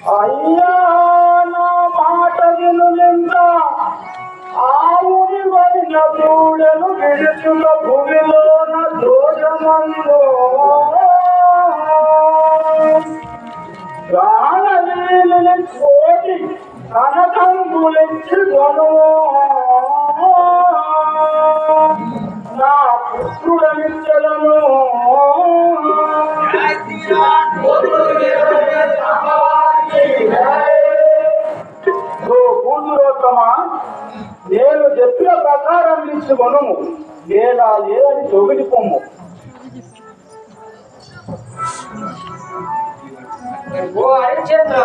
అయ్యా నా మాట వినులింక ఆవుని వరిన దూడను విడుచుల భూమిలోన దోషమందు ప్రాణలీలని కోటి కనకంబులించి కొను. నా పుత్రుడనిచ్చలను నేను చెప్పిన ప్రకారం ఇచ్చుకొను లేదా లేదని తొగిడి పొమ్ము ఓ హరిశ్చంద్ర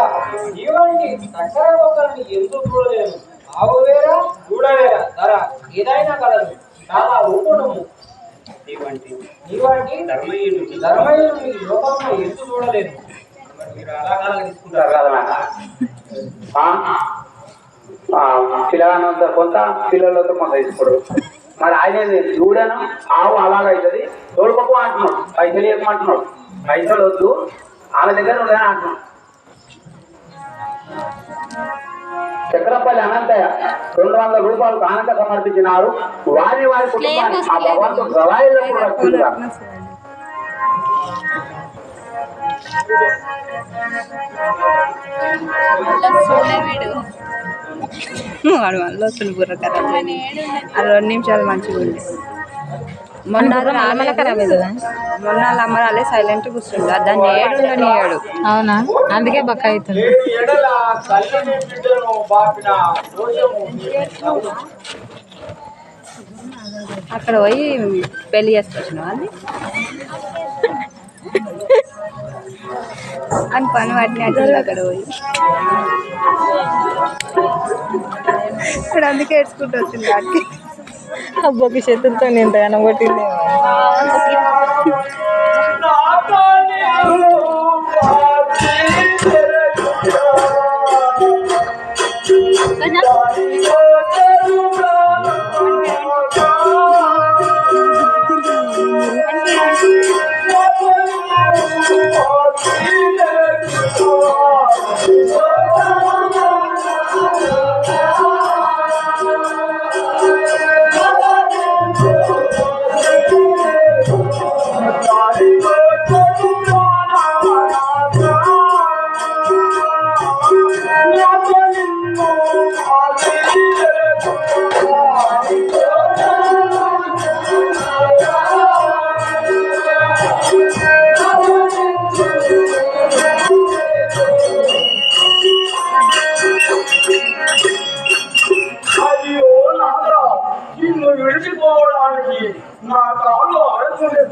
జీవానికి చక్కెర మొక్కల్ని ఎందుకు చూడలేను? ఆవు వేరా దూడ వేరా? ధర ఏదైనా కలదు. చాలా ఊపుడము. నీవంటి నీవంటి ధర్మయ్యుడికి ధర్మయ్యుడికి ఈ లోకంలో ఎందుకు చూడలేను? మరి అలాగా తీసుకుంటారు కదా పిల్లగానంత కొంత పిల్లలతో కొంత తీసుకోడు మరి ఆయన చూడను ఆవు అలాగైతుంది తోడుకోకు అంటున్నాడు. పైసలు ఇవ్వమంటున్నాడు పైసలు వద్దు. ఆమె దగ్గర ఉండదని అంటున్నాడు చక్రపల్లి అనంతయ్య రెండు వందల రూపాయలు కానుక సమర్పించినారు. వారి వారి కుటుంబాన్ని ఆ భగవంతుడు ప్రళయంలో రక్షించారు వాడు మళ్ళీ వస్తుంది బుర్ర ఖరాబ్. అది రెండు నిమిషాలు మంచిగా ఉంది. మొన్న ఖరాబ్ అవుతుందా మొన్న సైలెంట్ కూర్చుండు దాన్ని ఏడు ఏడు. అవునా? అందుకే బక్క అవుతుంది. అక్కడ పోయి పెళ్ళి చేసుకొచ్చినావు అని పని పట్టినట్టు అక్కడ పోయి. ఇప్పుడు అందుకే ఏడ్చుకుంటూ వచ్చింది వాటికి అబ్బోకి చేతులతో నేను అనగొట్టింది అయ్యో